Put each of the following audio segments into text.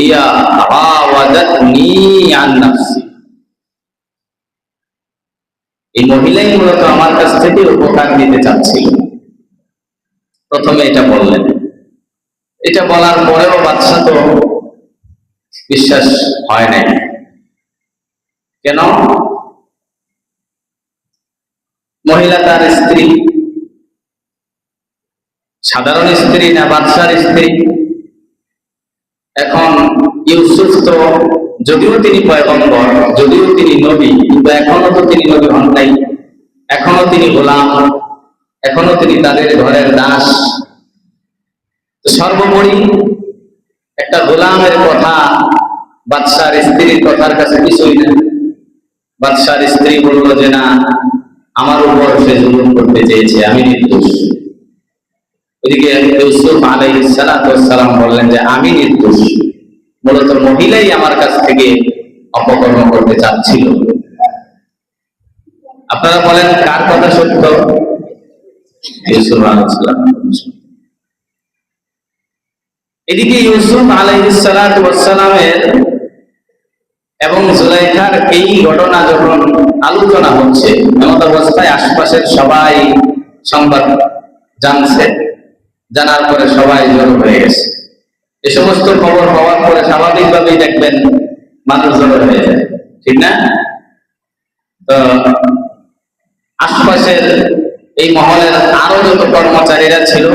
হিয়া এই মহিলাই মূলত আমার কাছ থেকে উপকার নিতে চাচ্ছিল। প্রথমে এটা বললেন। এটা বলার পরেও বাদশা তো বিশ্বাস হয় নাই। কেন? মহিলা তার স্ত্রী, সাধারণ স্ত্রী না বাদশার স্ত্রী? এখন ইউসুফ তো যদিও তিনি পয়গম্বর, যদিও তিনি নবী, কিন্তু এখনও তো তিনি নবী হন নাই। এখনও তিনি গোলাম, এখনও তিনি তাদের ঘরের দাস। সর্বোপরি একটা গোলামের কথা, বাদশার স্ত্রীর কথার কাছে কিছুই না বাদশার স্ত্রী বলল যে, না, আমার উপর সে জুলুম করতে চেয়েছে, আমি নির্দোষ। ওইদিকে ইউসুফ আলাইহিস সালাম বললেন যে, আমি নির্দোষ। মূলত মহিলাই আমার কাছ থেকে অপকর্ম করতে চাচ্ছিল। আপনারা বলেন, কার কথা সত্য? ইউসুফ আলাইহিস সালাম এদিকে ইউসুফ আলাইহিস সালামের এবং জুলাইখার এই ঘটনা যখন আলোচনা হচ্ছে এমত অবস্থায় আশপাশের সবাই সংবাদ জানছে। জানার পরে সবাই জড়ো হয়ে গেছে। এ সমস্ত খবর পাওয়ার পরে স্বাভাবিকভাবেই দেখবেন মানুষ জড়ো হয়ে যায়। ঠিক না? তো আশপাশের এই মহলের আরও যত কর্মচারীরা ছিল,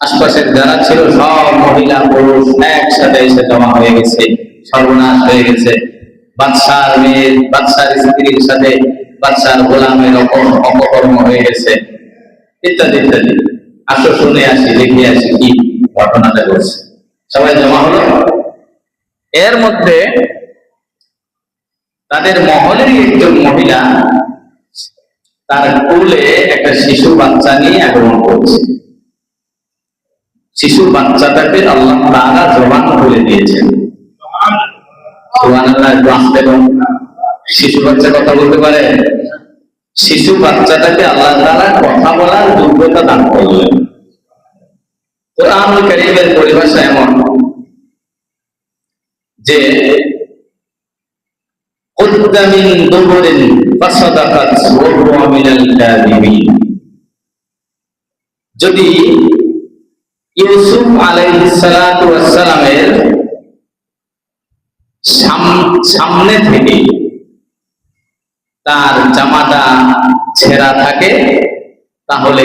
আশপাশের যারা ছিল, সব মহিলা, পুরুষ একসাথে এসে জমা হয়ে গেছে, সর্বনাশ হয়ে গেছে। বাদশার মেয়ে, বাদশার স্ত্রীর সাথে বাদশার গোলামের অপ- অপকর্ম হয়ে গেছে। ইত্যাদি ইত্যাদি। আসো, শুনে আসি, দেখে আসি কি ঘটনাটা ঘটছে। সবাই জমা হলো? এর মধ্যে তাদের মহলেরই একজন মহিলা তার কোলে একটা শিশু বাচ্চা নিয়ে আগমন করছে। শিশু বাচ্চাটাকে আল্লাহ তাআলা জবান খুলে দিয়েছেন। শিশু বাচ্চা কথা বলতে পারে? শিশু বাচ্চাটাকে আল্লাহ তাআলা কথা বলার যোগ্যতা দান করলেন। করিমের পরিভাষা এমন যে উদ্দামিন ফাসাদাকাত ওয়া মিনাল কাযিবিন। যদি ইউসুফ আলাইহিস সালাতু ওয়াস সালামের সামনে থেকে তার জামাটা ছেঁড়া থাকে, তাহলে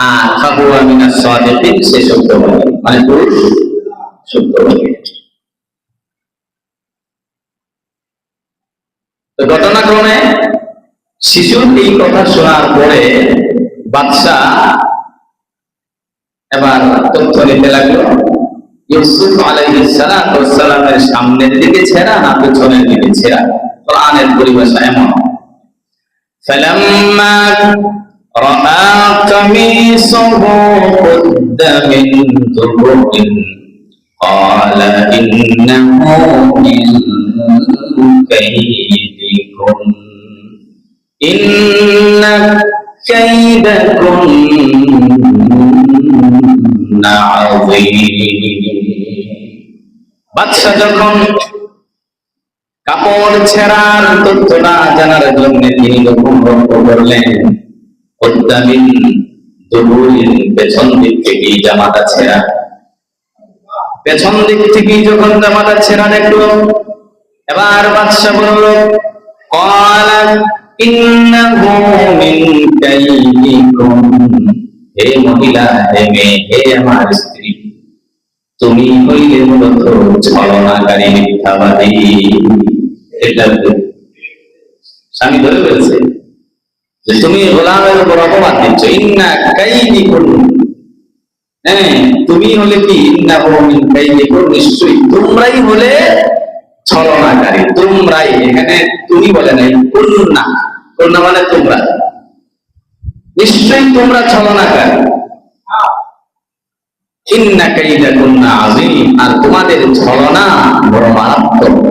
আর ফাহু আমিনা সাদিকিন সে সত্যবাদী মানে পুরুষ সত্যবাদী তো ঘটনাক্রমে শিশুর এই কথা শোনার পরে বাদশাহ এবার তথ্য নিতে লাগলো ইউসুফ আলাইহিস সালামের সামনের দিকে ছেঁড়া না পেছনের দিকে ছেঁড়া কোরআনের পরিভাষা এমন فلما رأى قميصه قد من دبر قال إنه من كيدكم إن كيدكن عظيم বাদশাহ যখন কাপড় ছেঁড়ার তথ্যটা জানার জন্য তিনি যখন লক্ষ্য করলেন অত্যামিন পেছন দিক থেকে জামাটা ছেঁড়া। পেছন দিক থেকে যখন জামাটা ছেঁড়া দেখল, এবার বাদশাহ বলল ইন্নাহু মিন হে মহিলা, হে মেয়ে, হে আমার স্ত্রী, তুমি হইলে মূলত ছলনাকারী মিথ্যাবাদী। এটা স্বামী ধরে বলছে যে তুমি গোলামের উপর অপবাদ দিচ্ছ, ইন্না কাইনি করুন হ্যাঁ তুমি হলে কি? ইন্না কমিন কাইনি করুন নিশ্চয়ই। তোমরাই হলে ছলনাকারী, তোমরাই। এখানে তুমি বলে নাই করুন না করুন মানে তোমরা। নিশ্চয়ই তোমরা ছলনাকারী। ইন্না কাইদা করুন আজিম আর তোমাদের ছলনা বড় মারাত্মক।